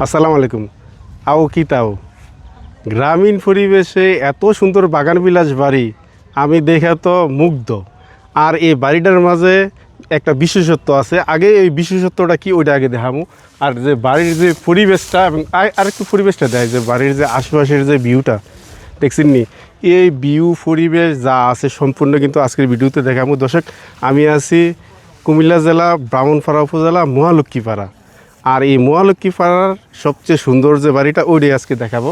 আসসালামু আলাইকুম। আও কি তাও? গ্রামীণ পরিবেশে এত সুন্দর বাগান বিলাস বাড়ি, আমি দেখে তো মুগ্ধ। আর এই বাড়িটার মাঝে একটা বিশেষত্ব আছে। আগে এই বিশেষত্বটা কি, ওইটা আগে দেখামু। আর যে বাড়ির যে পরিবেশটা এবং আর- আরেকটু পরিবেশটা দেয়, যে বাড়ির যে আশেপাশের যে ভিউটা দেখছেন নি? এই ভিউ পরিবেশ যা আছে সম্পূর্ণ কিন্তু আজকের ভিডিওতে দেখামু। দর্শক, আমি আছি কুমিল্লা জেলা, ব্রাহ্মণপাড়া উপজেলা, মহালক্ষ্মীপাড়া। আর এই মহালক্ষ্মী পাড়ার সবচেয়ে সুন্দর যে বাড়িটা ওইটাই আজকে দেখাবো।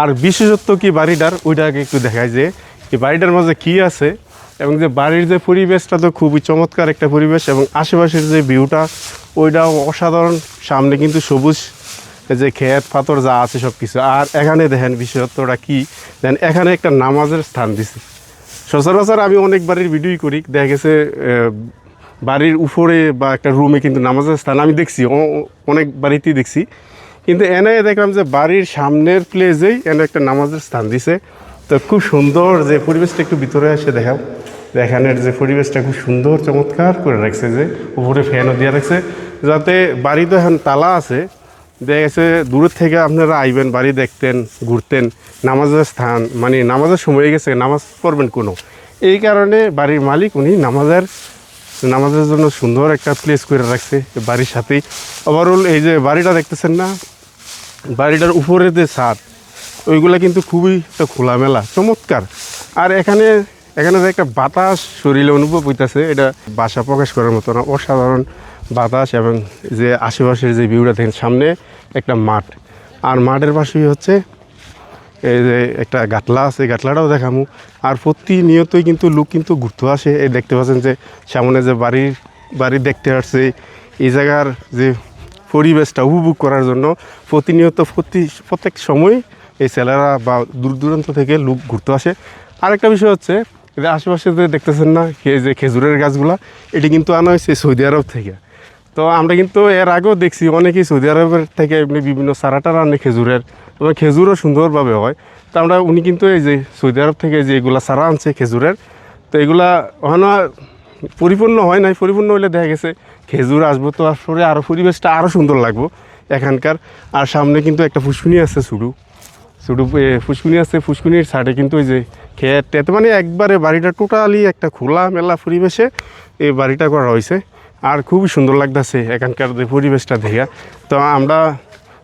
আর বিশেষত্ব কি বাড়িটার, ওইটা আগে একটু দেখায় যে এই বাড়িটার মাঝে কি আছে এবং যে বাড়ির যে পরিবেশটা তো খুবই চমৎকার একটা পরিবেশ এবং আশেপাশের যে ভিউটা ওইটাও অসাধারণ। সামনে কিন্তু সবুজ যে ক্ষেত পাথর যা আছে সব কিছু আর এখানে দেখেন বিশেষত্বটা কি? দেন এখানে একটা নামাজের স্থান দিছে। সচরাচর আমি অনেক বাড়ির ভিডিওই করি, দেখা গেছে বাড়ির উপরে বা একটা রুমে কিন্তু নামাজের স্থান আমি দেখছি অনেক বাড়িতেই দেখছি। কিন্তু এনে দেখলাম যে বাড়ির সামনের প্লেসেই এনে একটা নামাজের স্থান দিছে। তো খুব সুন্দর যে পরিবেশটা একটু ভিতরে এসে দেখাও। এখানের যে পরিবেশটা খুব সুন্দর, চমৎকার করে রাখছে যে, উপরে ফ্যানও দিয়ে রাখছে। যাতে বাড়ি তো এখন তালা আছে, দেখা গেছে দূরের থেকে আপনারা আইবেন, বাড়ি দেখতেন, ঘুরতেন, নামাজের স্থান মানে নামাজের সময় গেছে, নামাজ পড়বেন কোনো। এই কারণে বাড়ির মালিক, উনি নামাজের নামাজের জন্য সুন্দর একটা প্লেস করে রাখছে বাড়ির সাথেই। ওভারঅল এই যে বাড়িটা দেখতেছেন না, বাড়িটার উপরে যে ছাদ, ওইগুলা কিন্তু খুবই একটা খোলামেলা, চমৎকার। আর এখানে এখানে যে একটা বাতাস শরীরে অনুভব হইতেছে, এটা বাসা প্রকাশ করার মতো না, অসাধারণ বাতাস এবং যে আশেপাশের যে ভিউটা দেখেন, সামনে একটা মাঠ। আর মাঠের পাশেই হচ্ছে এই যে একটা গাটলা আছে গাটলাটাও দেখামু। আর প্রতিনিয়তই কিন্তু লোক কিন্তু ঘুরতে আসে। এই দেখতে পাচ্ছেন যে সামনে যে বাড়ির বাড়ি দেখতে আসছে, এই জায়গার যে পরিবেশটা উপভোগ করার জন্য প্রতিনিয়ত প্রতি, প্রত্যেক সময় এই ছেলেরা বা দূর দূরান্ত থেকে লোক ঘুরতে আসে। আরেকটা বিষয় হচ্ছে যে আশেপাশে যে দেখতেছেন না, এই যে খেজুরের গাছগুলা, এটি কিন্তু আনা হয়েছে সৌদি আরব থেকে। তো আমরা কিন্তু এর আগেও দেখছি, অনেকেই সৌদি আরবের থেকে এমনি বিভিন্ন সারাটারা আনে খেজুরের। এবং খেজুরও সুন্দরভাবে হয়। তো আমরা, উনি কিন্তু এই যে সৌদি আরব থেকে যে এগুলা সারা আনছে খেজুরের, তো এগুলা ওখানে পরিপূর্ণ হয় নাই, পরিপূর্ণ হলে দেখা গেছে খেজুর আসব তো আসলে আরও পরিবেশটা আরও সুন্দর লাগবো এখানকার। আর সামনে কিন্তু একটা ফুসকুনি আছে শুরু শুধু ফুসকুনি আছে, ফুসকুনির সাইডে কিন্তু ওই যে খেত টেত মানে একবারে বাড়িটা টোটালি একটা খোলা মেলা পরিবেশে এই বাড়িটা করা হয়েছে আর খুবই সুন্দর লাগতেছে এখানকার যে পরিবেশটা দেখে তো আমরা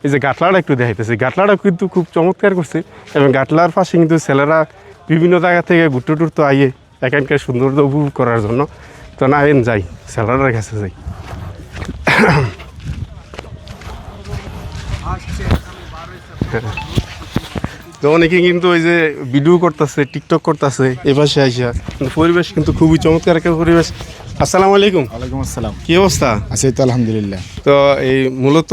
এই যে গাটলাটা একটু দেখাইতেছি। গাটলাটা কিন্তু খুব চমৎকার করছে এবং গাটলার পাশে কিন্তু ছেলেরা বিভিন্ন জায়গা থেকে ঘুরতে টুরতে আইয়ে এখানকার সৌন্দর্য উপভোগ করার জন্য। তো না, এন যাই, ছেলেরার কাছে যাই। তো অনেকে কিন্তু ওই যে ভিডিও করতেছে টিকটক করতেছে, এ পাশে আইসা। কিন্তু পরিবেশ কিন্তু খুবই চমৎকার একটা পরিবেশ। আসসালামু আলাইকুম। ওয়ালাইকুম আসসালাম। কি অবস্থা? আছি তো আলহামদুলিল্লাহ। তো এই মূলত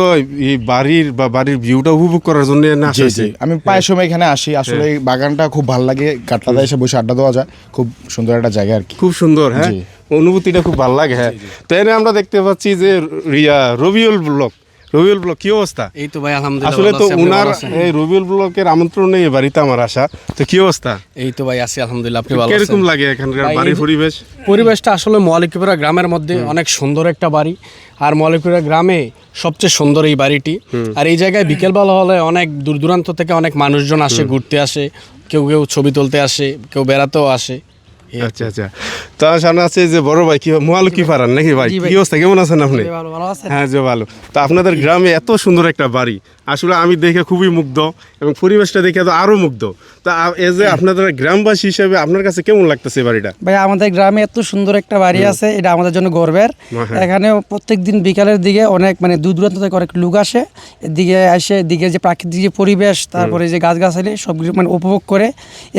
এই বাড়ির বা বাড়ির ভিউটা উপভোগ করার জন্য না জি আমি প্রায় সময় এখানে আসি। আসলে এই বাগানটা খুব ভালো লাগে। কাটলাতে এসে বসে আড্ডা দেওয়া যায়। খুব সুন্দর একটা জায়গা আর কি। খুব সুন্দর হ্যাঁ? অনুভূতিটা খুব ভালো লাগে হ্যাঁ। তো এনে আমরা দেখতে পাচ্ছি যে রিয়া রবিউল ব্লক। রবিউল ব্লক কি অবস্থা? এই তো ভাই আলহামদুলিল্লাহ আসলে তো উনার এই রবিউল ব্লকের আমন্ত্রণে এই বাড়িতে আমার আসা তো কি অবস্থা? এই তো ভাই আছি আলহামদুলিল্লাহ আপনি ভালো কীরকম লাগে এখানকার বাড়ির পরিবেশ? পরিবেশটা আসলে মৌলিকপুরা গ্রামের মধ্যে অনেক সুন্দর একটা বাড়ি আর মৌলিকপুরা গ্রামে সবচেয়ে সুন্দর এই বাড়িটি। আর এই জায়গায় বিকেলবেলা হলে অনেক দূর দূরান্ত থেকে অনেক মানুষজন আসে ঘুরতে আসে কেউ কেউ ছবি তুলতে আসে কেউ বেড়াতেও আসে। আচ্ছা আচ্ছা। তার সামনে আছে যে বড় ভাই কি মোয়ালুকি পারান নাকি ভাই? কি অবস্থা? কেমন আছেন আপনি? হ্যাঁ যে ভালো। তো আপনাদের গ্রামে এত সুন্দর একটা বাড়ি আসলে আমি দেখে খুবই মুগ্ধ এবং পরিবেশটা দেখে তো আরও মুগ্ধ। তা এ যে আপনাদের গ্রামবাসী হিসেবে আপনার কাছে কেমন লাগতেছে বাড়িটা? ভাই আমাদের গ্রামে এত সুন্দর একটা বাড়ি আছে এটা আমাদের জন্য গর্বের। এখানে প্রত্যেক দিন বিকালের দিকে অনেক মানে দূর দূরান্ত থেকে অনেক লোক আসে এদিকে এসে এদিকে যে প্রাকৃতিক যে পরিবেশ তারপরে যে গাছগাছালি সবগুলো মানে উপভোগ করে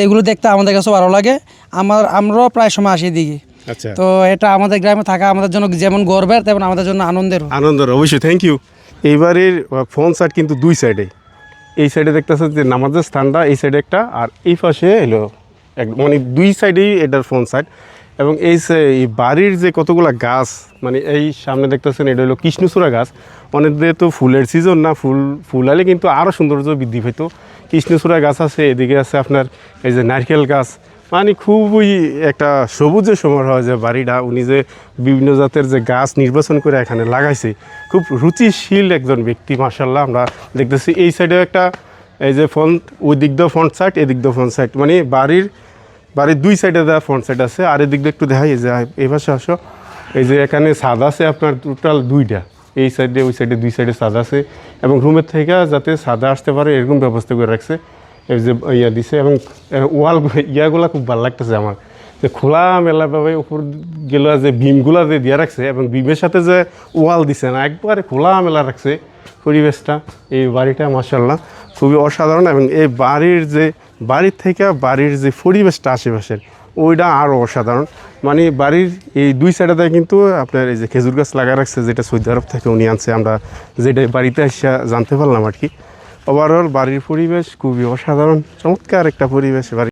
এগুলো দেখতে আমাদের কাছে ভালো লাগে। আমার আমরাও প্রায় সময় আসি এদিকে। আচ্ছা। তো এটা আমাদের গ্রামে থাকা আমাদের জন্য যেমন গর্বের তেমন আমাদের জন্য আনন্দের আনন্দের অবশ্যই থ্যাংক ইউ এই বাড়ির ফোন সাইড কিন্তু দুই সাইডে এই। সাইডে দেখতেছেন যে নামাজের স্থানটা, এই সাইডে একটা, আর এই পাশে এলো এক মানে দুই সাইডেই এটার ফোন সাইড এবং এই বাড়ির যে কতগুলা গাছ মানে এই সামনে দেখতেছেন এটা হলো কৃষ্ণচূড়া গাছ। অনেক তো ফুলের সিজন না, ফুল ফুল আলে কিন্তু আরও সৌন্দর্য বৃদ্ধি পেত। কৃষ্ণচূড়া গাছ আছে, এদিকে আছে আপনার এই যে নারকেল গাছ মানে খুবই একটা সবুজে সমারোহ যে বাড়িটা, উনি যে বিভিন্ন জাতের যে গাছ নির্বাচন করে এখানে লাগাইছে, খুব রুচিশীল একজন ব্যক্তি মার্শাল্লাহ আমরা দেখতেছি। এই সাইডেও একটা, এই যে ফ্রন্ট ওই দিক দিয়ে ফ্রন্ট সাইড এদিক দিয়ে ফ্রন্ট সাইড মানে বাড়ির বাড়ির দুই সাইডে দেওয়া ফ্রন্ট সাইড আছে, আর এদিক দিয়ে একটু দেখাই যে, এই পাশে আসো, এই যে এখানে ছাদ আছে আপনার টোটাল দুইটা, এই সাইডে ওই সাইডে দুই সাইডে ছাদ আছে, এবং রুমের থেকে যাতে ছাদা আসতে পারে, এরকম ব্যবস্থা করে রাখছে। এই যে, ইয়া দিছে এবং ওয়াল ইয়াগুলা খুব ভালো লাগতেছে আমার। যে খোলা মেলাভাবে উপর গেলে যে বিমগুলা যে দিয়ে রাখছে এবং বিমের সাথে যে ওয়াল দিছে না, একবারে খোলা মেলা রাখছে পরিবেশটা, এই বাড়িটা মাসাল্লাহ খুবই অসাধারণ এবং এই বাড়ির যে, বাড়ির থেকে বাড়ির যে পরিবেশটা আশেপাশের, ওইটা আরও অসাধারণ। মানে বাড়ির এই দুই সাইডে কিন্তু আপনার এই যে খেজুর গাছ লাগা রাখছে, যেটা সৌদি আরব থেকে উনি আনছে, আমরা যেটা বাড়িতে এসে জানতে পারলাম আর কি। ওভারঅল বাড়ির পরিবেশ খুবই অসাধারণ। চমৎকার একটা পরিবেশ বাড়ি।